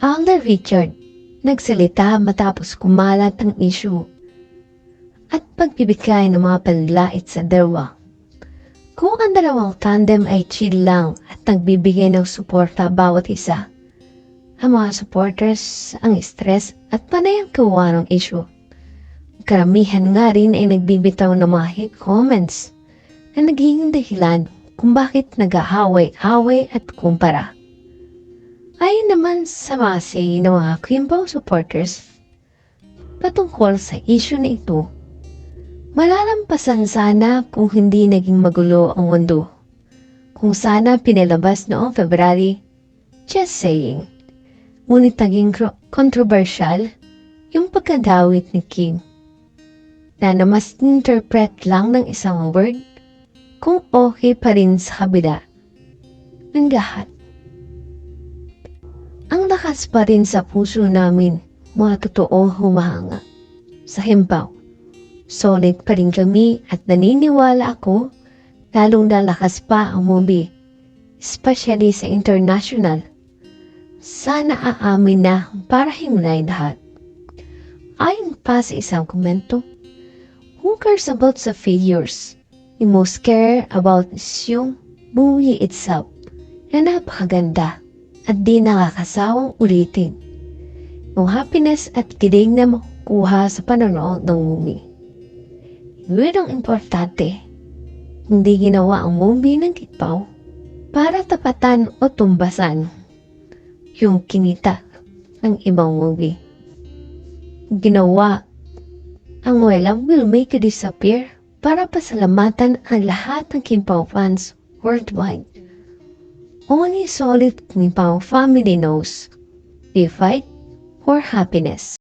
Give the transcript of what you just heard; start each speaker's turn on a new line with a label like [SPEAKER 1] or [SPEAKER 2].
[SPEAKER 1] Alder Richard nagsalita matapos kumalat ang issue at pagbibigay ng mga panlait sa dalawa. Kung ang dalawang tandem ay chill lang at nagbibigay ng suporta bawat isa, ang mga supporters ang stress at panay ang kawa ng issue. Karamihan nga rin ay nagbibitaw ng mga hate comments na naging dahilan kung bakit nag-aaway-away at kumpara. Ayon naman sa mga say ng mga Quimbo supporters, patungkol sa issue na ito, malalampasan sana kung hindi naging magulo ang mundo. Kung sana pinalabas noong February, just saying. Ngunit naging controversial yung pagkadawit ni Kim na namas interpret lang ng isang word kung okay pa rin sa kabila ng lahat. Ang lakas pa rin sa puso namin, mga totoo humahanga. Sa himbaw, solid pa rin kami at naniniwala ako lalong lalakas pa ang movie, especially sa international. Sana aamin na para himlay lahat. Ayon pa sa isang komento, who cares about the failures? You most care about yung movie itself na napakaganda at di nakakasawang ulitin. Yung happiness at kilig na makukuha sa panonood ng movie. Yun ang importante. Hindi ginawa ang movie ng kitpaw para tapatan o tumbasan yung kinita ng ibang movie. Ginawa ang walang will make it disappear para pasalamatan ang lahat ng Kimpaw fans worldwide. Only solid Kimpaw family knows they fight for happiness.